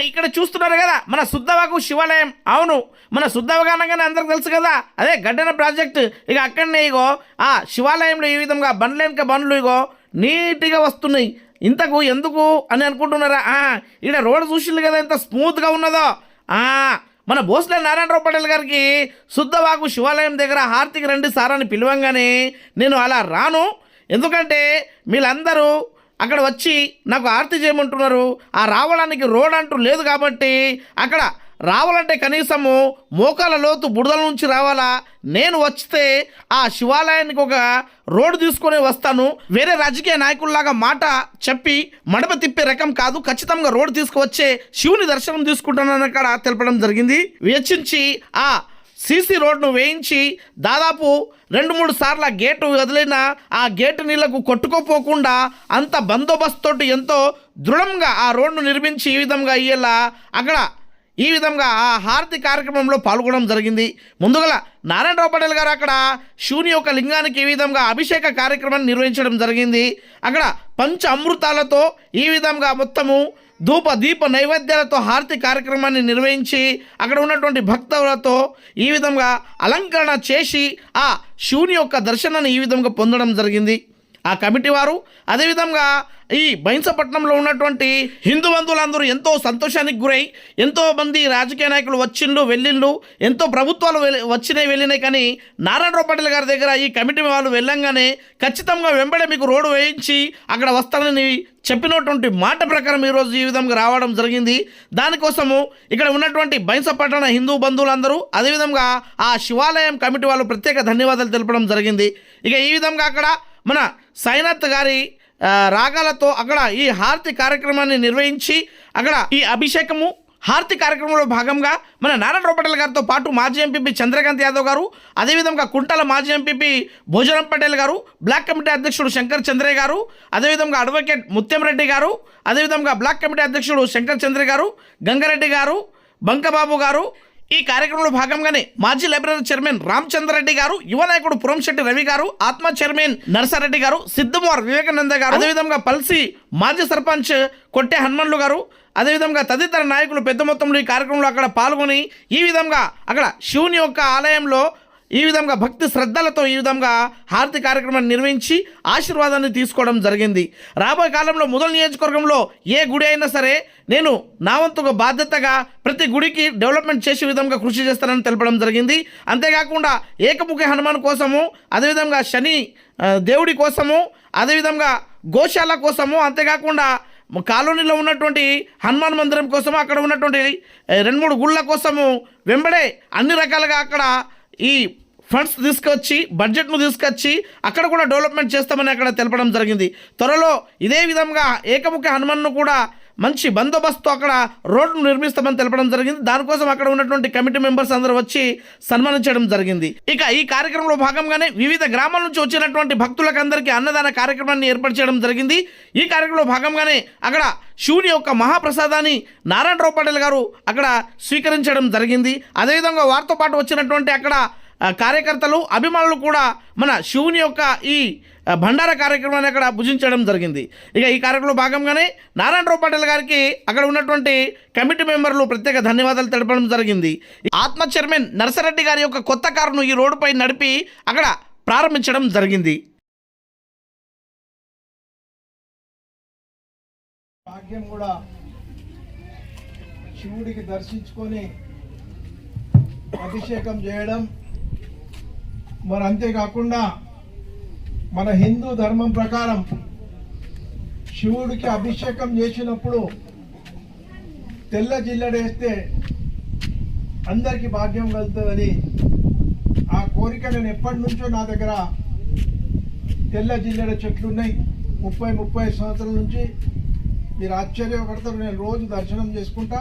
ఇక్కడ చూస్తున్నారు కదా మన శుద్ధవాకు శివాలయం. అవును మన శుద్ధవగా అనగానే అందరికి తెలుసు కదా అదే గడ్డన ప్రాజెక్ట్. ఇక అక్కడనే ఇగో ఆ శివాలయంలో ఈ విధంగా బండ్లు బండ్లు ఇగో నీట్గా వస్తున్నాయి. ఇంతకు ఎందుకు అని అనుకుంటున్నారా? ఇక్కడ రోడ్డు రోడ్ చూసిండు కదా ఎంత స్మూత్గా ఉన్నదో. ఆ, మన భోస్లే నారాయణరావు పటేల్ గారికి శుద్ధవాకు శివాలయం దగ్గర హార్తికి రండి సార్ అని పిలవంగానే నేను అలా రాను. ఎందుకంటే వీళ్ళందరూ అక్కడ వచ్చి నాకు ఆర్తి చేయమంటున్నారు. ఆ రావడానికి రోడ్ అంటూ లేదు కాబట్టి అక్కడ రావాలంటే కనీసము మోకాల లోతు బుడదల నుంచి రావాలా? నేను వస్తే ఆ శివాలయానికి ఒక రోడ్డు తీసుకొని వస్తాను. వేరే రాజకీయ నాయకుల్లాగా మాట చెప్పి మడమ తిప్పే రకం కాదు. ఖచ్చితంగా రోడ్డు తీసుకువచ్చే శివుని దర్శనం తీసుకుంటానని అక్కడ తెలపడం జరిగింది. వెచ్చించి ఆ సీసీ రోడ్ను వేయించి దాదాపు రెండు మూడు సార్లు ఆ గేటు వదిలిన ఆ గేటు నీళ్ళకు కొట్టుకోపోకుండా అంత బందోబస్తు తోటి ఎంతో దృఢంగా ఆ రోడ్ను నిర్మించి ఈ విధంగా అయ్యేలా అక్కడ ఈ విధంగా ఆ హారతి కార్యక్రమంలో పాల్గొనడం జరిగింది. ముందుగల నారాయణరావు పటేల్ గారు అక్కడ శివుని యొక్క లింగానికి ఈ విధంగా అభిషేక కార్యక్రమాన్ని నిర్వహించడం జరిగింది. అక్కడ పంచ అమృతాలతో ఈ విధంగా మొత్తము ధూప దీప నైవేద్యాలతో హారతి కార్యక్రమాన్ని నిర్వహించి అక్కడ ఉన్నటువంటి భక్తులతో ఈ విధంగా అలంకరణ చేసి ఆ శివుని యొక్క దర్శనాన్ని ఈ విధంగా పొందడం జరిగింది. ఆ కమిటీ వారు అదేవిధంగా ఈ బైన్సపట్నంలో ఉన్నటువంటి హిందూ బంధువులందరూ ఎంతో సంతోషానికి గురై ఎంతో మంది రాజకీయ నాయకులు వచ్చిండు వెళ్ళిండు ఎంతో ప్రభుత్వాలు వెళ్ళి- వచ్చినాయి వెళ్ళినాయి. కానీ నారాయణరావు పటేల్ గారి దగ్గర ఈ కమిటీ వాళ్ళు వెళ్ళంగానే ఖచ్చితంగా వెంబడే మీకు రోడ్డు వేయించి అక్కడ వస్తానని చెప్పినటువంటి మాట ప్రకారం ఈరోజు ఈ విధంగా రావడం జరిగింది. దానికోసము ఇక్కడ ఉన్నటువంటి బైన్సపట్టణ హిందూ బంధువులందరూ అదేవిధంగా ఆ శివాలయం కమిటీ వాళ్ళు ప్రత్యేక ధన్యవాదాలు తెలపడం జరిగింది. ఇక ఈ విధంగా అక్కడ మన సాయినాథ్ గారి రాగాలతో అక్కడ ఈ హారతి కార్యక్రమాన్ని నిర్వహించి అక్కడ ఈ అభిషేకము హారతి కార్యక్రమంలో భాగంగా మన నారాయణ పటేల్ గారితో పాటు మాజీ ఎంపీపీ చంద్రకాంత్ యాదవ్ గారు అదేవిధంగా కుంటల మాజీ ఎంపీపీ భోజనం పటేల్ గారు బ్లాక్ కమిటీ అధ్యక్షుడు శంకర్ చంద్రయ్య గారు అదేవిధంగా అడ్వకేట్ ముత్యంరెడ్డి గారు అదేవిధంగా బ్లాక్ కమిటీ అధ్యక్షుడు శంకర్ చంద్ర గారు గంగారెడ్డి గారు బంకబాబు గారు ఈ కార్యక్రమంలో భాగంగానే మాజీ లైబ్రరీ చైర్మన్ రామచంద్రరెడ్డి గారు యువ నాయకుడు పురంశెట్టి రవి గారు ఆత్మ చైర్మన్ నరసారెడ్డి గారు సిద్ధమోర్ వివేకానంద గారు అదేవిధంగా పల్సి మాజీ సర్పంచ్ కొట్టే హనుమన్లు గారు అదేవిధంగా తదితర నాయకులు పెద్ద మొత్తంలో ఈ కార్యక్రమంలో అక్కడ పాల్గొని ఈ విధంగా అక్కడ శివుని యొక్క ఆలయంలో ఈ విధంగా భక్తి శ్రద్ధలతో ఈ విధంగా హారతి కార్యక్రమాన్ని నిర్వహించి ఆశీర్వాదాన్ని తీసుకోవడం జరిగింది. రాబోయే కాలంలో మొదలు నియోజకవర్గంలో ఏ గుడి అయినా సరే నేను నా వంతుగా బాధ్యతగా ప్రతి గుడికి డెవలప్మెంట్ చేసే విధంగా కృషి చేస్తానని తెలపడం జరిగింది. అంతేకాకుండా ఏకముఖి హనుమాన్ కోసము అదేవిధంగా శని దేవుడి కోసము అదేవిధంగా గోశాల కోసము అంతేకాకుండా కాలనీలో ఉన్నటువంటి హనుమాన్ మందిరం కోసము అక్కడ ఉన్నటువంటి రెండు మూడు గుళ్ళ కోసము వెంబడే అన్ని రకాలుగా అక్కడ ఈ ఫండ్స్ తీసుకొచ్చి బడ్జెట్ను తీసుకొచ్చి అక్కడ కూడా డెవలప్మెంట్ చేస్తామని అక్కడ తెలపడం జరిగింది. త్వరలో ఇదే విధంగా ఏకముఖ హనుమన్ను కూడా మంచి బందోబస్తు అక్కడ రోడ్ను నిర్మిస్తామని తెలపడం జరిగింది. దానికోసం అక్కడ ఉన్నటువంటి కమిటీ మెంబర్స్ అందరూ వచ్చి సన్మానించడం జరిగింది. ఇక ఈ కార్యక్రమంలో భాగంగానే వివిధ గ్రామాల నుంచి వచ్చినటువంటి భక్తులకు అందరికీ అన్నదాన కార్యక్రమాన్ని ఏర్పాటు చేయడం జరిగింది. ఈ కార్యక్రమంలో భాగంగానే అక్కడ శివుని యొక్క మహాప్రసాదాన్ని నారాయణరావు పటేల్ గారు అక్కడ స్వీకరించడం జరిగింది. అదేవిధంగా వారితో పాటు వచ్చినటువంటి అక్కడ కార్యకర్తలు అభిమానులు కూడా మన శివుని యొక్క ఈ భండార కార్యక్రమాన్ని అక్కడ భుజించడం జరిగింది. ఇక ఈ కార్యక్రమంలో భాగంగానే నారాయణరావు పటేల్ గారికి అక్కడ ఉన్నటువంటి కమిటీ మెంబర్లు ప్రత్యేక ధన్యవాదాలు తెలపడం జరిగింది. ఆత్మ చైర్మన్ నర్సరెడ్డి గారి యొక్క కొత్త కారును ఈ రోడ్డుపై నడిపి అక్కడ ప్రారంభించడం జరిగింది. భాగ్యం కూడా శివుడికి దర్శించుకొని అభిషేకం చేయడం. మరి అంతేకాకుండా మన హిందూ ధర్మం ప్రకారం శివుడికి అభిషేకం చేసినప్పుడు తెల్ల జిల్లడేస్తే అందరికీ భాగ్యం కలుగుతుందని ఆ కోరిక నేను ఎప్పటి నుంచో నా దగ్గర తెల్ల జిల్లెడ చెట్లు ఉన్నాయి ముప్పై ముప్పై సంవత్సరాల నుంచి మీరు ఆశ్చర్యపడతారు. నేను రోజు దర్శనం చేసుకుంటా.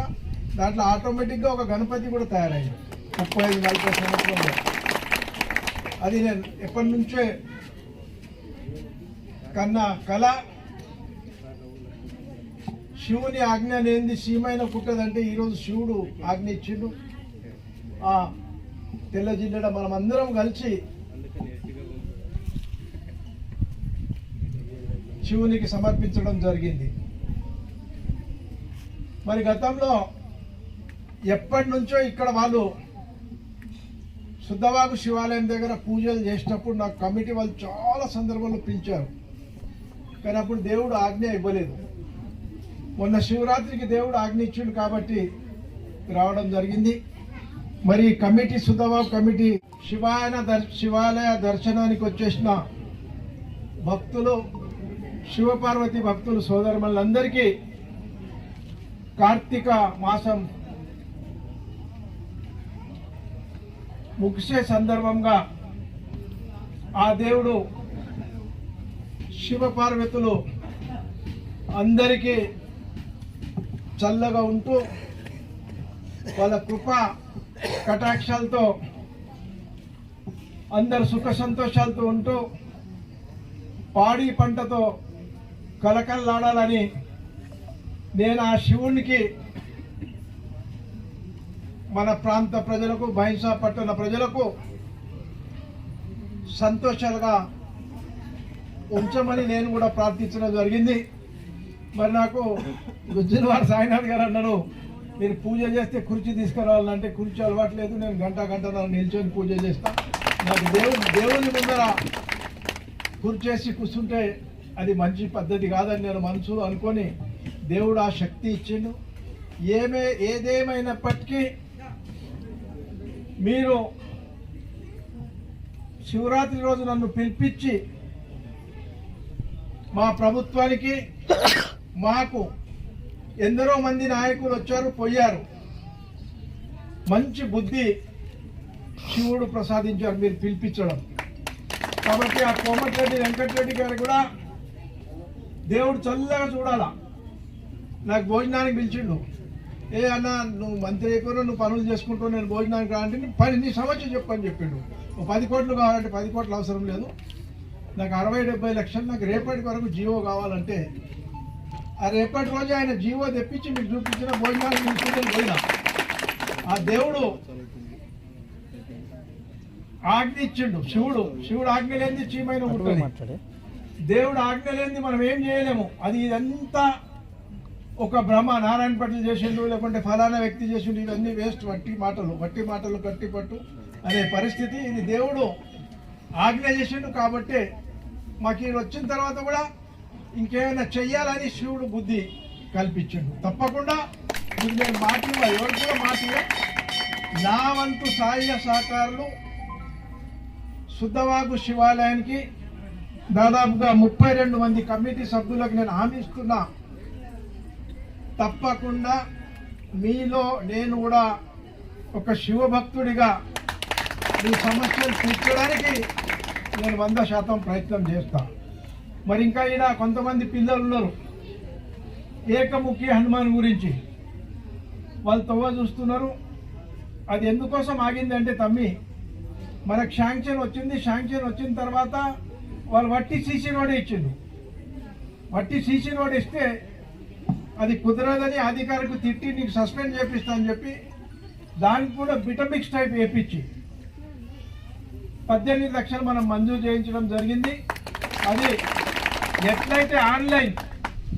దాంట్లో ఆటోమేటిక్గా ఒక గణపతి కూడా తయారైంది. ముప్పై ఐదు నలభై సంవత్సరంలో అది నేను ఎప్పటి నుంచే కన్నా కళ. శివుని ఆజ్ఞ లేనిది సీమైన పుట్టదంటే ఈరోజు శివుడు ఆజ్ఞ ఇచ్చిండు. ఆ తెల్ల జిల్లడ మనం అందరం కలిసి శివునికి సమర్పించడం జరిగింది. మరి గతంలో ఎప్పటి నుంచో ఇక్కడ వాళ్ళు శుద్ధవాగు శివాలయం దగ్గర పూజలు చేసినప్పుడు నాకు కమిటీ వాళ్ళు చాలా సందర్భాల్లో పిలిచారు. కానీ అప్పుడు దేవుడు ఆజ్ఞ ఇవ్వలేదు. మొన్న శివరాత్రికి దేవుడు ఆజ్ఞ ఇచ్చిండు కాబట్టి రావడం జరిగింది. మరి కమిటీ సుధవాగు కమిటీ శివాయన దర్ శివాలయ దర్శనానికి వచ్చేసిన భక్తులు శివపార్వతి భక్తులు సోదరులందరికీ కార్తీక మాసం ముగిసే సందర్భంగా ఆ దేవుడు శివపార్వతులు అందరికీ చల్లగా ఉంటూ వాళ్ళ కృప కటాక్షాలతో అందరు సుఖ సంతోషాలతో ఉంటూ పాడి పంటతో కలకల్లాడాలని నేను ఆ శివునికి మన ప్రాంత ప్రజలకు బహింసా పట్టణ ప్రజలకు సంతోషాలుగా ఉంచమని నేను కూడా ప్రార్థించడం జరిగింది. మరి నాకు గుజ్జులవాడ సాయినాథ్ గారు అన్నారు మీరు పూజ చేస్తే కుర్చీ తీసుకురావాలంటే కుర్చీ అలవాట్లేదు నేను గంట గంట నిల్చొని పూజ చేస్తా. నాకు దేవుని దేవుని ముందర కూర్చేసి కూర్చుంటే అది మంచి పద్ధతి కాదని నేను మనసు అనుకొని దేవుడు ఆ శక్తి ఇచ్చిండు. ఏమే ఏదేమైనప్పటికీ మీరు శివరాత్రి రోజు నన్ను పిలిపించి మా ప్రభుత్వానికి మాకు ఎందరో మంది నాయకులు వచ్చారు పోయారు. మంచి బుద్ధి శివుడు ప్రసాదించారు మీరు పిలిపించడం. కాబట్టి ఆ కోమటిరెడ్డి వెంకటరెడ్డి గారు కూడా దేవుడు చల్లగా చూడాలా. నాకు భోజనానికి పిలిచిండు. ఏ అన్న నువ్వు మంత్రి అయిపోయినా నువ్వు పనులు చేసుకుంటావు నేను భోజనానికి రాంటే నీ పని నీ సమస్య చెప్పని చెప్పిండు. పది కోట్లు కావాలంటే పది కోట్లు అవసరం లేదు. నాకు అరవై డెబ్బై లక్షలు నాకు రేపటి వరకు జీవో కావాలంటే ఆ రేపటి రోజు ఆయన జీవో తెప్పించి మీకు చూపించిన భోజనానికి తీసుకుంటే పోయినా. ఆ దేవుడు ఆజ్ఞ ఇచ్చిండు. శివుడు శివుడు ఆజ్ఞ లేనిది చీమైన ఉంటుంది. దేవుడు ఆజ్ఞ లేనిది మనం ఏం చేయలేము. అది ఇదంతా ఒక భ్రమ నారాయణ పట్ల చేసిండు లేకుంటే ఫలానా వ్యక్తి చేసిండు ఇవన్నీ వేస్ట్. వట్టి మాటలు వట్టి మాటలు కట్టి పట్టు అనే పరిస్థితి. ఇది దేవుడు ఆజ్ఞ చేసిండు కాబట్టి మాకు ఈయన వచ్చిన తర్వాత కూడా ఇంకేమైనా చెయ్యాలని శివుడు బుద్ధి కల్పించిండు. తప్పకుండా ఇది నేను మాట ఎవరు కూడా మాట నా వంతు సాయ సహకారులు శుద్ధవాగు శివాలయానికి దాదాపుగా ముప్పై రెండు మంది కమిటీ సభ్యులకు నేను హామీ ఇస్తున్నా. తప్పకుండా మీలో నేను కూడా ఒక శివభక్తుడిగా మీ సమస్యలు తీర్చడానికి నేను వంద శాతం ప్రయత్నం చేస్తా. మరి ఇంకా ఈడ కొంతమంది పిల్లలు ఉన్నారు. ఏకముఖి హనుమాన్ గురించి. వాళ్ళు తవ్వ చూస్తున్నారు. అది ఎందుకోసం ఆగిందంటే తమ్మి మనకు శాంక్షన్ వచ్చింది శాంక్షన్ వచ్చిన తర్వాత వాళ్ళు వట్టి సీసీ రోడ్ ఇచ్చిండు వట్టి సీసీ రోడ్ ఇస్తే అది కుదరదని అధికారికి తిట్టి నీకు సస్పెండ్ చేపిస్తా అని చెప్పి దానికి కూడా బిటమిక్స్ టైప్ వేపించి పద్దెనిమిది లక్షలు మనం మంజూరు చేయించడం జరిగింది. అది ఎట్లయితే ఆన్లైన్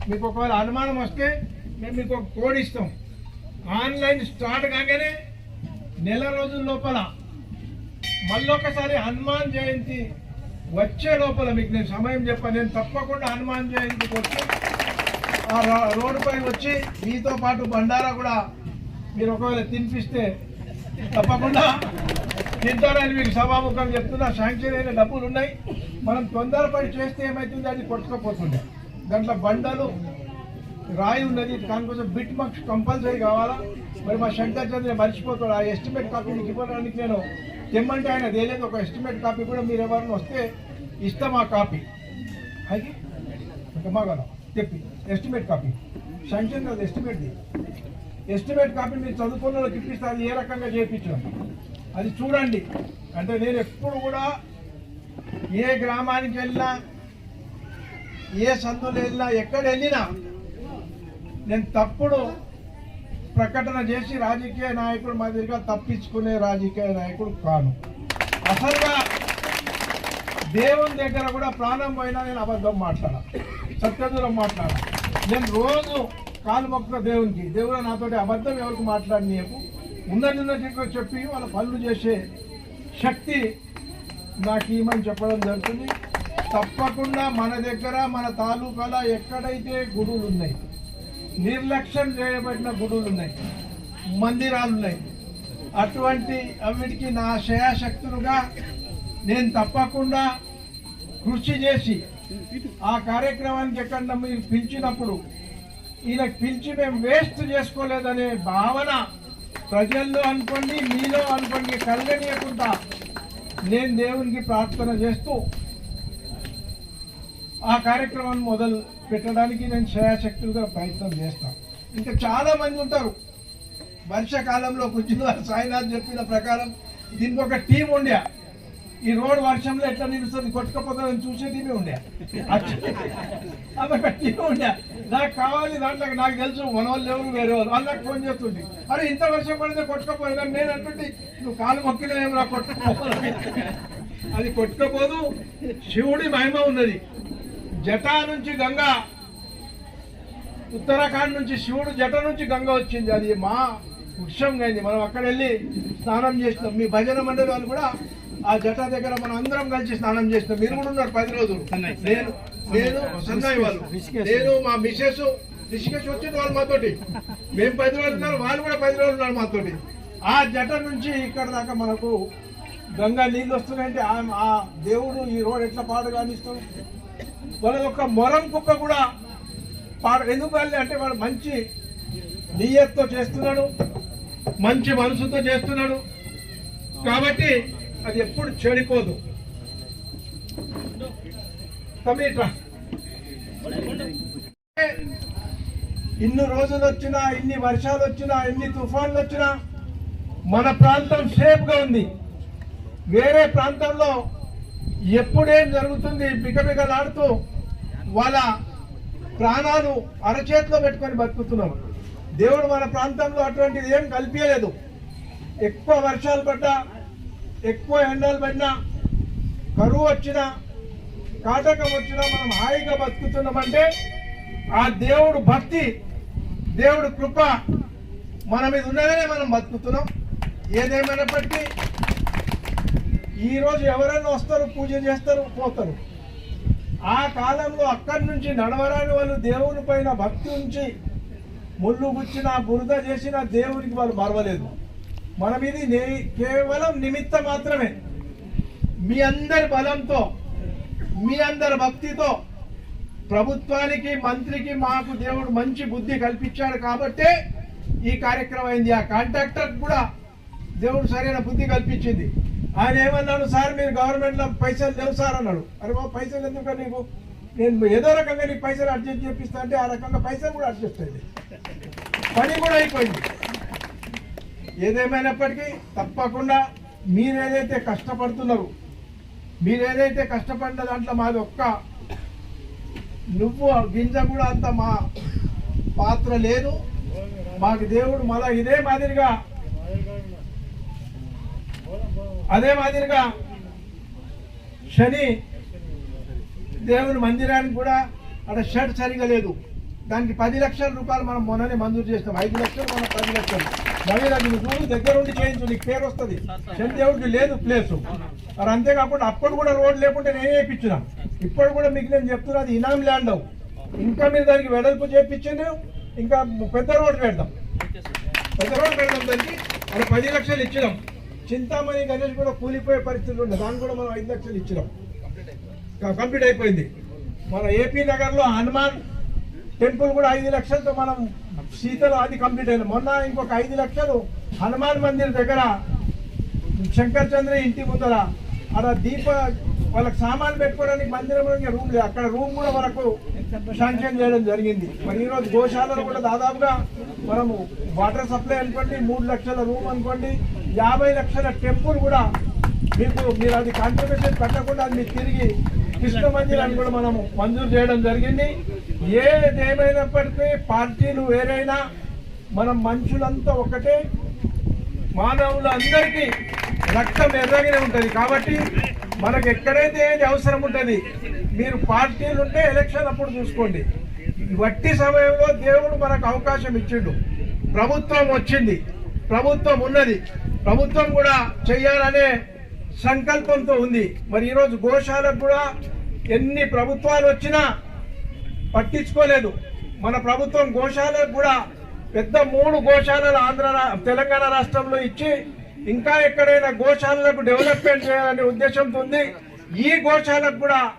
మీకు ఒకవేళ అనుమానం వస్తే మేము మీకు ఒక కోడ్ ఇస్తాం. ఆన్లైన్ స్టార్ట్ కాగానే నెల రోజుల లోపల మళ్ళొకసారి హనుమాన్ జయంతి వచ్చే లోపల మీకు నేను సమయం చెప్పాను. నేను తప్పకుండా హనుమాన్ జయంతికి వచ్చి ఆ రోడ్డుపై వచ్చి మీతో పాటు బండారా కూడా మీరు ఒకవేళ తినిపిస్తే తప్పకుండా తింటారని మీకు సభాముఖం చెప్తున్నా శాంక్షన్ అయిన డబ్బులు ఉన్నాయి. మనం తొందరపడి చేస్తే ఏమవుతుంది అది కొట్టుకోపోతుండే దాంట్లో బండలు రాయి ఉన్నది. దానికోసం బిట్ మక్స్ కంపల్సరీ కావాలా? మరి మా శంకర్ చంద్ర మర్చిపోతాడు. ఆ ఎస్టిమేట్ కాపీ మీకు ఇవ్వడానికి నేను తెమ్మంటే ఆయన తేలేదు. ఒక ఎస్టిమేట్ కాపీ కూడా మీరు ఎవరైనా వస్తే ఇస్తాం ఆ కాపీ అది ఇంకా మాగల తెప్పి. ఎస్టిమేట్ కాపీ శాంక్షన్ కాదు ఎస్టిమేట్ది ఎస్టిమేట్ కాపీ మీరు చదువుకున్న వాళ్ళకి ఇప్పిస్తే అది ఏ రకంగా చేయించాం అది చూడండి. అంటే నేను ఎప్పుడు కూడా ఏ గ్రామానికి వెళ్ళినా ఏ సందులు వెళ్ళినా ఎక్కడ వెళ్ళినా నేను తప్పుడు ప్రకటన చేసి రాజకీయ నాయకుడు మాదిరిగా తప్పించుకునే రాజకీయ నాయకుడు కాను. అసలుగా దేవుని దగ్గర కూడా ప్రాణం పోయినా నేను అబద్ధం మాట్లాడా సత్యదూరం మాట్లాడా నేను రోజు కాలు మొక్క దేవునికి. దేవుడు నాతోటి అబద్ధం ఎవరికి మాట్లాడినీయకు? ఉన్నది చెప్పి వాళ్ళ పనులు చేసే శక్తి నాకు ఇమని చెప్పడం జరుగుతుంది? తప్పకుండా మన దగ్గర మన తాలూకాలో ఎక్కడైతే గుడులు ఉన్నాయి నిర్లక్ష్యం చేయబడిన గుడులు ఉన్నాయి మందిరాలు ఉన్నాయి అటువంటి అవిటికి నా శయాశక్తులుగా నేను తప్పకుండా కృషి చేసి ఆ కార్యక్రమానికి ఎక్కడ మీరు పిలిచినప్పుడు ఈయనకు పిలిచి మేము వేస్ట్ చేసుకోలేదనే భావన ప్రజల్లో అనుకోండి మీలో అనుకోండి కలగనీయకుండా నేను దేవునికి ప్రార్థన చేస్తూ ఆ కార్యక్రమాన్ని మొదలు పెట్టడానికి నేను క్షయాశక్తులుగా ప్రయత్నం చేస్తాను ఇంకా చాలా మంది ఉంటారు. వర్షాకాలంలో కొంచెం సాయినాథ్ చెప్పిన ప్రకారం దీనికి ఒక టీం ఉండే. ఈ రోడ్ వర్షంలో ఎట్లా నిలుస్తుంది? కొట్టుకపోతుందని చూసే టీమే ఉండే. అదొక టీం ఉండే. నాకు కావాలి దాంట్లో నాకు తెలుసు మన వాళ్ళు ఎవరు వేరే వాళ్ళు. వాళ్ళకి ఫోన్ చేస్తుంది అరే ఇంత వర్షం పడితే కొట్టుకపోయినా నేను అంటుంటే నువ్వు కాలు మొక్కిన ఏం రా కొట్టుకోవాలి అది కొట్టుకపోదు. శివుడి మహిమ ఉన్నది. జటా నుంచి గంగా. ఉత్తరాఖండ్ నుంచి శివుడు జట నుంచి గంగ వచ్చింది. అది మా వృక్షం అయింది మనం అక్కడ వెళ్ళి స్నానం చేసినాం. మీ భజన మండలి వాళ్ళు కూడా ఆ జట దగ్గర మనం అందరం కలిసి స్నానం చేసినాం. మీరు కూడా ఉన్నారు పది రోజులు. నేను నేను సన్నాయి వాళ్ళు. నేను మా మిసెస్ రిషికేష్ వచ్చింది వాళ్ళు మాతోటి. మేము పది రోజులు ఉన్నారు వాళ్ళు కూడా పది రోజులు ఉన్నారు మాతోటి. ఆ జట నుంచి ఇక్కడ దాకా మనకు గంగా నీళ్ళు వస్తున్నాయంటే ఆ- ఆ దేవుడు ఈ రోడ్ ఎట్లా పాడు కానిస్తాడు వాళ్ళ యొక్క మొరం కుక్క కూడా పాడు ఎందుకు వెళ్ళి అంటే వాడు మంచి నియత్తో చేస్తున్నాడు మంచి మనసుతో చేస్తున్నాడు. కాబట్టి అది ఎప్పుడు చెడిపోదు. తమీట్రా ఇన్ని రోజులు వచ్చినా ఇన్ని వర్షాలు వచ్చినా ఇన్ని తుఫాన్లు వచ్చినా మన ప్రాంతం సేఫ్గా ఉంది. వేరే ప్రాంతంలో ఎప్పుడేం జరుగుతుంది బిగబిగలాడుతూ వాళ్ళ ప్రాణాలు అరచేతిలో పెట్టుకొని బతుకుతున్నాం. దేవుడు మన ప్రాంతంలో అటువంటిది ఏం కల్పించలేదు ఎక్కువ వర్షాలు పడ్డా ఎక్కువ ఎండలు పడినా కరువు వచ్చినా కాటకం వచ్చినా మనం హాయిగా బతుకుతున్నామంటే ఆ దేవుడు భక్తి దేవుడు కృప మన మీద ఉన్నదనే మనం బతుకుతున్నాం. ఏదేమైనప్పటికీ ఈరోజు ఎవరైనా వస్తారు పూజ చేస్తారు పోతారు. ఆ కాలంలో అక్కడి నుంచి నడవరాని వాళ్ళు దేవుని పైన భక్తి ఉంచి ముళ్ళు గుచ్చిన బురద చేసిన దేవునికి వాళ్ళు మరవలేదు. మనం ఇది నే- కేవలం నిమిత్త మాత్రమే. మీ అందరి బలంతో మీ అందరి భక్తితో ప్రభుత్వానికి మంత్రికి మాకు దేవుడు మంచి బుద్ధి కల్పించాడు కాబట్టే ఈ కార్యక్రమం అయింది. ఆ కాంట్రాక్టర్ కూడా దేవుడు సరైన బుద్ధి కల్పించింది. ఆయన ఏమన్నాడు సార్ మీరు గవర్నమెంట్లో పైసలు లేవు సార్ అన్నాడు. అరే బాబు పైసలు ఎందుకు నీకు? నేను ఏదో రకంగా నీకు పైసలు అడ్జస్ట్ చేపిస్తా అంటే ఆ రకంగా పైసలు కూడా అడ్జస్ట్ అయింది పని కూడా అయిపోయింది. ఏదేమైనప్పటికీ తప్పకుండా మీరేదైతే కష్టపడుతున్నారు మీరేదైతే కష్టపడిన దాంట్లో మాది ఒక్క నువ్వు గింజ కూడా అంత మా పాత్ర లేదు. మాకు దేవుడు మళ్ళా ఇదే మాదిరిగా అదే మాదిరిగా శని దేవుని మందిరానికి కూడా అక్కడ షర్ట్ సరిగా లేదు. దానికి పది లక్షల రూపాయలు మనం మొన్ననే మంజూరు చేస్తాం ఐదు లక్షలు మనం పది లక్షలు. నవీన నువ్వు దగ్గర ఉండి చేయించు నీకు పేరు వస్తుంది. చంద్రదేవుడికి లేదు ప్లేసు మరి అంతేకాకుండా అప్పుడు కూడా రోడ్ లేకుంటే నేనే వేయించిన ఇప్పుడు కూడా మీకు నేను చెప్తున్నా అది ఇనాం ల్యాండ్ అవు. ఇంకా మీరు దానికి వెడల్పు చేయించింది ఇంకా పెద్ద రోడ్ పెడదాం. పెద్ద రోడ్ పెడదాం దానికి. అది పది లక్షలు ఇచ్చినాం. చింతామణి గణేష్ కూడా కూలిపోయే పరిస్థితి ఉండే. దాన్ని కూడా మనం ఐదు లక్షలు ఇచ్చినాం. కంప్లీట్ అయిపోయింది. మన ఏపీ నగర్లో హనుమాన్ టెంపుల్ కూడా ఐదు లక్షలతో మనం శీతల అది కంప్లీట్ అయింది. మొన్న ఇంకొక ఐదు లక్షలు హనుమాన్ మందిర్ దగ్గర శంకర్ చంద్ర ఇంటి ముందర. అక్కడ దీప వాళ్ళకి సామాన్లు పెట్టుకోవడానికి మందిరంలో రూమ్ లేదు. అక్కడ రూమ్ కూడా మనకు శాంక్షన్ చేయడం జరిగింది. మరి ఈరోజు గోశాలలో కూడా దాదాపుగా మనము వాటర్ సప్లై అనుకోండి మూడు లక్షల రూమ్ అనుకోండి యాభై లక్షల టెంపుల్ కూడా మీకు మీరు అది కాంట్రిబ్యూషన్ కట్టకుండా అది తిరిగి కృష్ణ మందిరాన్ని కూడా మనము మంజూరు చేయడం జరిగింది. ఏదేమైనప్పటికీ పార్టీలు వేరైనా మనం మనుషులంతా ఒకటే. మానవులు అందరికీ రక్తం ఎర్రగానే ఉంటుంది. కాబట్టి మనకు ఎక్కడైతే ఏది అవసరం ఉంటుంది మీరు పార్టీలు ఉంటే ఎలక్షన్ అప్పుడు చూసుకోండి. వట్టి సమయంలో దేవుడు మనకు అవకాశం ఇచ్చిండు. ప్రభుత్వం వచ్చింది. ప్రభుత్వం ఉన్నది. ప్రభుత్వం కూడా చెయ్యాలనే సంకల్పంతో ఉంది. మరి ఈరోజు గోశాలకు కూడా ఎన్ని ప్రభుత్వాలు వచ్చినా పట్టించుకోలేదు. మన ప్రభుత్వం గోశాలకు కూడా పెద్ద మూడు గోశాలలు ఆంధ్ర రా- తెలంగాణ రాష్ట్రంలో ఇచ్చి ఇంకా ఎక్కడైనా గోశాలలకు డెవలప్మెంట్ చేయాలనే ఉద్దేశంతో ఉంది. ఈ గోశాలకు కూడా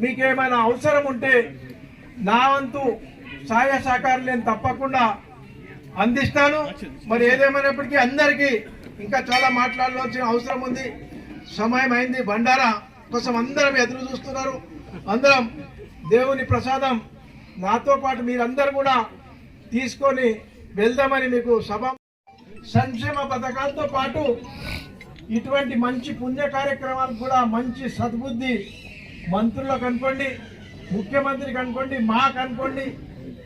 మీకేమైనా అవసరం ఉంటే నా వంతు సహాయ సహకారం నేను తప్పకుండా అందిస్తాను. మరి ఏదేమైనప్పటికీ అందరికీ ఇంకా చాలా మాట్లాడాల్సిన అవసరం ఉంది. సమయం అయింది. బండారా కోసం అందరం ఎదురు చూస్తున్నారు. అందరం దేవుని ప్రసాదం నాతో పాటు మీరందరూ కూడా తీసుకొని వెళ్దామని మీకు సభ సంక్షేమ పథకాలతో పాటు ఇటువంటి మంచి పుణ్య కార్యక్రమాలకు కూడా మంచి సద్బుద్ధి మంత్రులకు అనుకోండి ముఖ్యమంత్రికి అనుకోండి మాకు అనుకోండి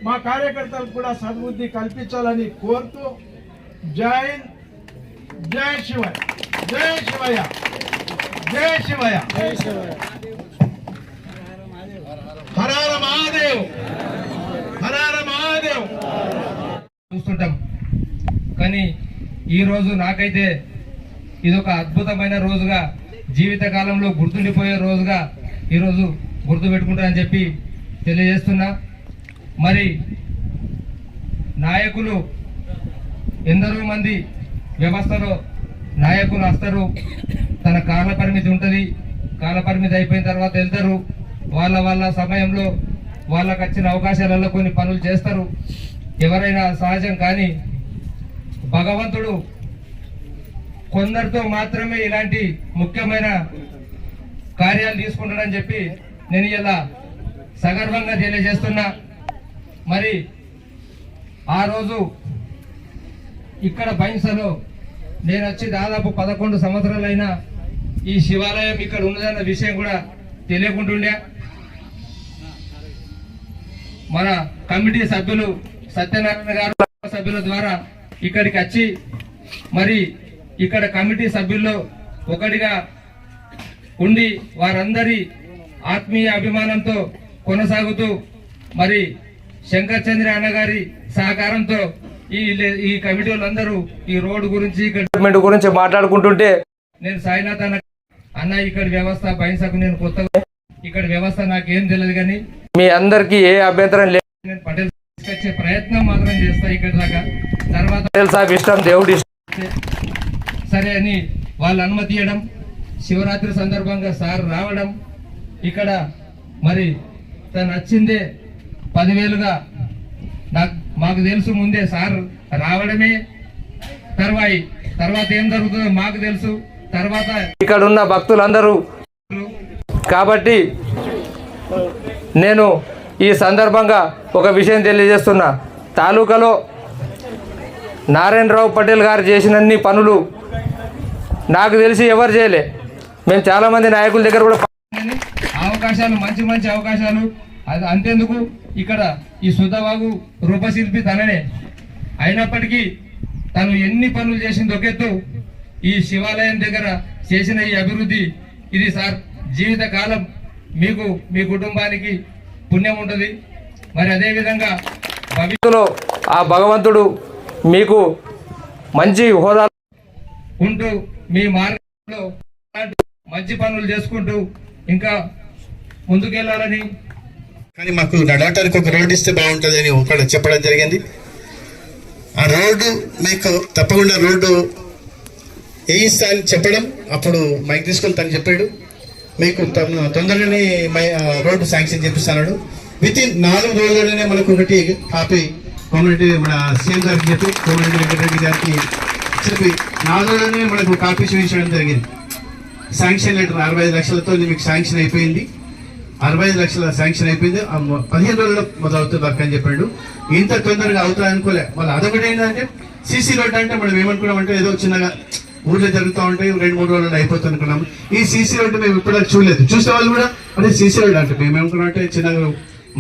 మా కార్యకర్తలకు కూడా సద్బుద్ధి కల్పించాలని కోరుతూ జై శివ జై శివయ్య జై శివయ్య. జై శివయ్య. హరార మహాదేవ్! హరార మహాదేవ్! చూస్తుంటాం. కానీ ఈ రోజు నాకైతే ఇది ఒక అద్భుతమైన రోజుగా జీవిత కాలంలో గుర్తుండిపోయే రోజుగా ఈరోజు గుర్తు పెట్టుకుంటానని చెప్పి తెలియజేస్తున్నా. మరి నాయకులు ఎందరో మంది వ్యవస్థలో నాయకులు వస్తారు. తన కాల పరిమితి ఉంటుంది. కాల పరిమితి అయిపోయిన తర్వాత వెళ్తారు. వాళ్ళ వాళ్ళ సమయంలో వాళ్ళకు వచ్చిన అవకాశాలలో కొన్ని పనులు చేస్తారు. ఎవరైనా సహజం కానీ భగవంతుడు కొందరితో మాత్రమే ఇలాంటి ముఖ్యమైన కార్యాలు తీసుకుంటాడని చెప్పి నేను ఇలా సగర్వంగా తెలియజేస్తున్నా. మరి ఆ రోజు ఇక్కడ బైన్సలో నేను వచ్చి దాదాపు పదకొండు సంవత్సరాలైనా ఈ శివాలయం ఇక్కడ ఉన్నదన్న విషయం కూడా తెలియకుంటుండే. మన కమిటీ సభ్యులు సత్యనారాయణ గారు సభ్యుల ద్వారా ఇక్కడికి వచ్చి మరి ఇక్కడ కమిటీ సభ్యుల్లో ఒకటిగా ఉండి వారందరి ఆత్మీయ అభిమానంతో కొనసాగుతూ మరి శంకర్ చంద్ర అన్న గారి సహకారంతో ఈ ఈ కమిటీ వాళ్ళందరూ ఈ రోడ్డు గురించి గురించి మాట్లాడుకుంటుంటే నేను సాయినాథ్ అన్న అన్న ఇక్కడ వ్యవస్థ బైన్సకు నేను కొత్తగా ఇక్కడ వ్యవస్థ నాకేం తెలియదు కానీ మీ అందరికి ఏ అభ్యంతరం లేదు నేను పటేల్ తీసుకొచ్చే ప్రయత్నం మాత్రం చేస్తా ఇక్కడ దాకా. తర్వాత పటేల్ సాబ్ ఇష్టం దేవుడి సరే అని వాళ్ళు అనుమతి ఇవ్వడం శివరాత్రి సందర్భంగా సార్ రావడం ఇక్కడ మరి తను నచ్చిందే పదివేలుగా నాకు మాకు తెలుసు ముందే సార్ రావడమే తర్వాయి. తర్వాత ఏం జరుగుతుందో మాకు తెలుసు. తర్వాత ఇక్కడ ఉన్న భక్తులందరూ కాబట్టి నేను ఈ సందర్భంగా ఒక విషయం తెలియజేస్తున్నా. తాలూకాలో నారాయణరావు పటేల్ గారు చేసినన్ని పనులు నాకు తెలిసి ఎవరు చేయలే. మేము చాలామంది నాయకుల దగ్గర కూడా అవకాశాలు మంచి మంచి అవకాశాలు. అది అంతేందుకు ఇక్కడ ఈ సుధబాబు రూపశిల్పి తననే. అయినప్పటికీ తను ఎన్ని పనులు చేసింది ఒకెత్తు ఈ శివాలయం దగ్గర చేసిన ఈ అభివృద్ధి. ఇది సార్ జీవితకాలం మీకు మీ కుటుంబానికి పుణ్యం ఉంటుంది. మరి అదేవిధంగా భవిష్యత్తులో ఆ భగవంతుడు మీకు మంచి హోదా ఉంటూ మీ మార్గంలో మంచి పనులు చేసుకుంటూ ఇంకా ముందుకెళ్ళాలని కానీ మాకు నడవటానికి ఒక రోడ్డు ఇస్తే బాగుంటుంది అని ఒకడు చెప్పడం జరిగింది. ఆ రోడ్డు మీకు తప్పకుండా రోడ్డు వేయిస్తా అని చెప్పడం అప్పుడు మైక్ తీసుకొని తను చెప్పాడు. మీకు తొందరగానే మై- రోడ్డు శాంక్షన్ చేపిస్తాడు విత్ ఇన్ నాలుగు రోజుల్లోనే మనకు ఒకటి కాపీ కోమరెడ్డి మన సీఎం గారికి చెప్పి కోమరెడ్డి వెంకటరెడ్డి గారికి చెప్పి నాలుగు రోజుల్లోనే మనకు కాపీ చూపించడం జరిగింది. శాంక్షన్ లెటర్ అరవై ఐదు లక్షలతో మీకు శాంక్షన్ అయిపోయింది. అరవై ఐదు లక్షల శాంక్షన్ అయిపోయింది. పదిహేను రోజుల్లో మొదలవుతుంది వర్క్ అని చెప్పాడు. ఇంత తొందరగా అవుతుంది అనుకోలే మళ్ళీ అదొకటి ఏంటంటే సీసీ రోడ్ అంటే మనం ఏమనుకున్నామంటే ఏదో చిన్నగా ఊర్లో జరుగుతూ ఉంటాయి రెండు మూడు రోజులు అయిపోతుంది అనుకున్నాము ఈ సీసీ రోడ్డు మేము ఇప్పుడు చూడలేదు. చూసే వాళ్ళు కూడా అదే సీసీ రోడ్డు అంటే మేము ఏమనుకున్నాం అంటే చిన్నగా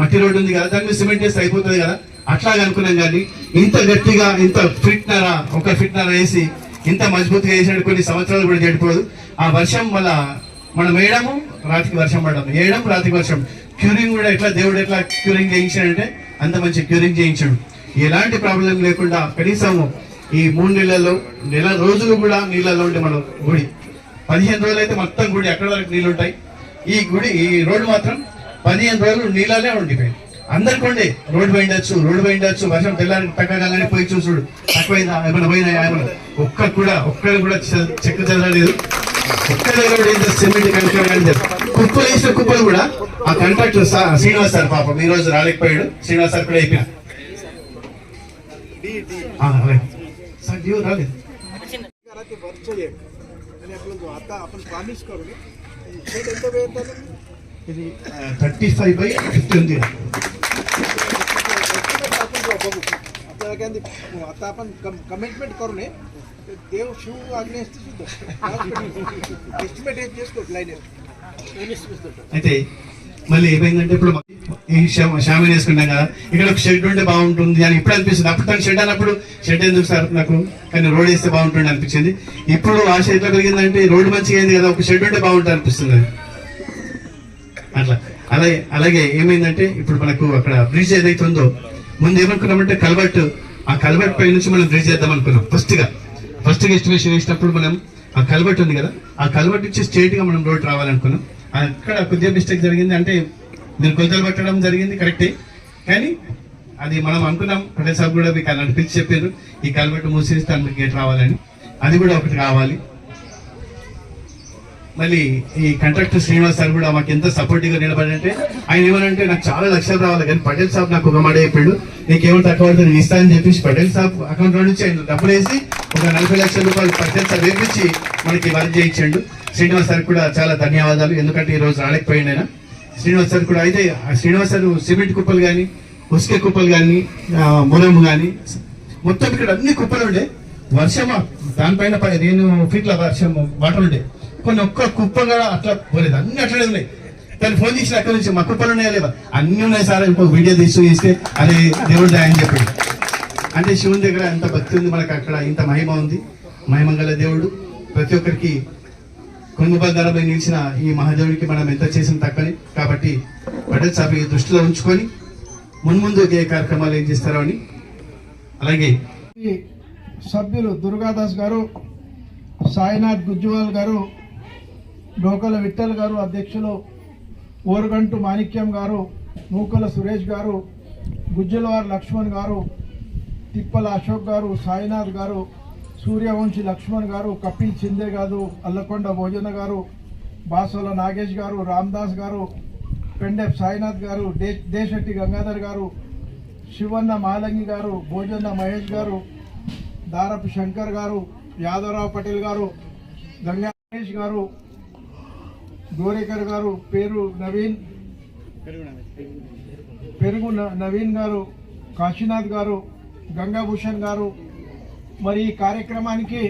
మట్టి రోడ్డు ఉంది కదా దాన్ని సిమెంట్ చేస్తే అయిపోతుంది కదా. అట్లాగే అనుకున్నాం కానీ ఇంత గట్టిగా ఇంత ఫిట్నర ఒక ఫిట్నర వేసి ఇంత మజబూత్గా వేసినట్టు కొన్ని సంవత్సరాలు కూడా చెడిపోదు. ఆ వర్షం మళ్ళా మనం వేయడము రాతికి వర్షం పడడం వేయడం రాతికి వర్షం. క్యూరింగ్ కూడా ఎట్లా దేవుడు ఎట్లా క్యూరింగ్ చేయించాడంటే అంత మంచి క్యూరింగ్ చేయించాడు. ఎలాంటి ప్రాబ్లం లేకుండా కనీసం ఈ మూడు నెలల్లో నెల రోజులు కూడా నీళ్ళలో ఉంటే మనం గుడి. పదిహేను రోజులు అయితే మొత్తం గుడి అక్కడ వరకు నీళ్ళు ఉంటాయి ఈ గుడి ఈ రోడ్డు మాత్రం పదిహేను రోజులు నీళ్ళనే ఉండిపోయింది. అందరికి ఉండే. రోడ్డు పోయిండొచ్చు రోడ్డు పోయిండొచ్చు వర్షం తెల్లారి తగ్గగానే పోయి చూసుడు తక్కువైందా? ఏమైనా పోయినా ఏమైనా? ఒక్క కూడా ఒక్కరు కూడా చెక్క చదవలేదు. ఒక్క దగ్గర కూడా ఇంత సిమెంట్ కనుక కుప్పలు వేసిన కుప్పలు కూడా ఆ కాంట్రాక్టర్ శ్రీనివాస్ సార్ పాపం ఈ రోజు రాలేకపోయాడు. శ్రీనివాస్ సార్ కూడా అయిపోయా ఆ, అలాగే. సార్ డ్యూ రాలేదు करा ते वरचं एक आणि आपलं जो आता आपण प्रॉमिस करू नये शेड ఎంత వేయాలి ఇది థర్టీ ఫైవ్ బై ఫిఫ్టీ ఉంది आपण जाऊ बघू आपल्याला काय ते- आता आपण कमिटमेंट करू नये ते देव शिव आज्ञा असते सुद्धा ఎస్టిమేట్ ఏం చేసుకోవచ్చు లైన్ అయితే మళ్ళీ ఏమైందంటే ఇప్పుడు ఈ షామిన్ వేసుకుంటాం కదా ఇక్కడ ఒక షెడ్ ఉంటే బాగుంటుంది అని ఇప్పుడు అనిపిస్తుంది. అప్పుడు తను షెడ్ అన్నప్పుడు షెడ్ ఎందుకు సార్ నాకు? కానీ రోడ్ వేస్తే బాగుంటుంది అనిపించింది. ఇప్పుడు ఆశ ఎట్లా కలిగిందంటే రోడ్డు మంచిగా అయింది కదా ఒక షెడ్ ఉంటే బాగుంటుంది అనిపిస్తుంది. అట్లా. అలాగే అలాగే ఏమైందంటే ఇప్పుడు మనకు అక్కడ బ్రిడ్జ్ ఏదైతే ఉందో ముందు ఏమనుకున్నామంటే కల్వర్ట్ ఆ కల్వర్ట్ పై నుంచి మనం బ్రిడ్జ్ చేద్దాం అనుకున్నాం ఫస్ట్గా. ఫస్ట్గా ఎస్టిమేషన్ వేసినప్పుడు మనం ఆ కల్వర్ట్ ఉంది కదా ఆ కల్వర్ట్ నుంచి స్ట్రేట్గా మనం రోడ్ రావాలనుకున్నాం. అక్కడ కొద్దిగా మిస్టేక్ జరిగింది. అంటే మీరు కొలతలు పెట్టడం జరిగింది కరెక్టే కానీ అది మనం అనుకున్నాం. పటేల్ సాబ్ కూడా మీకు అలాంటి పిలిచి చెప్పారు. ఈ కలబెట్టు మూసేసి దానికి గేట్ రావాలని. అది కూడా ఒకటి కావాలి. మళ్ళీ ఈ కంట్రాక్టర్ శ్రీనివాస్ సార్ కూడా మాకు ఎంత సపోర్టివ్గా నిలబడంటే ఆయన ఏమనంటే నాకు చాలా లక్షలు రావాలి కానీ పటేల్ సాబ్ నాకు ఒక మాట చెప్పాడు. నీకేమో తక్కువ పడితే నేను ఇస్తానని చెప్పేసి పటేల్ సాబ్ అకౌంట్లో నుంచి ఆయన డబ్బులు వేసి ఒక నలభై లక్షల రూపాయలు పటేల్ సాబ్ వేపించి మనకి వర్క్ చేయించండు. శ్రీనివాస్ సార్ కూడా చాలా ధన్యవాదాలు. ఎందుకంటే ఈ రోజు రాలేకపోయింది ఆయన శ్రీనివాస్ సార్ కూడా అయితే ఆ శ్రీనివాస్ సార్ సిమెంట్ కుప్పలు కానీ ఉసుకే కుప్పలు కానీ మునం కానీ మొత్తం ఇక్కడ అన్ని కుప్పలు ఉండే. వర్షమా దానిపైన పై- నేను ఫీట్ల వర్షం వాటర్ ఉండే. కొన్ని ఒక్క కుప్ప కూడా అట్లా పోలేదు. అన్ని అట్లనే ఉన్నాయి. దాన్ని ఫోన్ చేసిన అక్కడ నుంచి మా కుప్పలు ఉన్నాయా లేవా? అన్ని ఉన్నాయి సార్ ఇంకో వీడియో తీసి చేస్తే అదే దేవుడు అని చెప్పాడు. అంటే శివుని దగ్గర ఎంత భక్తి ఉంది మనకు అక్కడ ఇంత మహిమ ఉంది. మహిమంగళ దేవుడు ప్రతి ఒక్కరికి కొంగు నిలిచిన ఈ మహాదేవుడికి మనం ఎంత చేసిన తక్కని కాబట్టి బడ్జెట్ సభ దృష్టిలో ఉంచుకొని మున్ముందు ఏ కార్యక్రమాలు ఏం చేస్తారో అని. అలాగే సభ్యులు దుర్గాదాస్ గారు సాయినాథ్ గుజ్జువాల్ గారు డోకల విఠల్ గారు అధ్యక్షులు ఓరుగంటు మాణిక్యం గారు నూకల సురేష్ గారు గుజ్జలవారి లక్ష్మణ్ గారు తిప్పల అశోక్ గారు సాయినాథ్ గారు సూర్యవంశీ లక్ష్మణ్ గారు కపిల్ చిందే గారు అల్లకొండ భోజన గారు బాసోల నాగేష్ గారు రామ్దాస్ గారు పెండెప్ సాయినాథ్ గారు దే దేశెట్టి గంగాధర్ గారు శివన్న మాలంగి గారు భోజన్న మహేష్ గారు దారపు శంకర్ గారు యాదవరావు పటేల్ గారు గంగా మహేష్ గారు గోరేకర్ గారు పేరు నవీన్ పెరుగు న- నవీన్ గారు కాశీనాథ్ గారు గంగాభూషణ్ గారు మరి ఈ కార్యక్రమానికి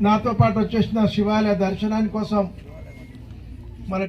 నాతో పాటు వచ్చేసిన శివాలయ దర్శనాని కోసం మన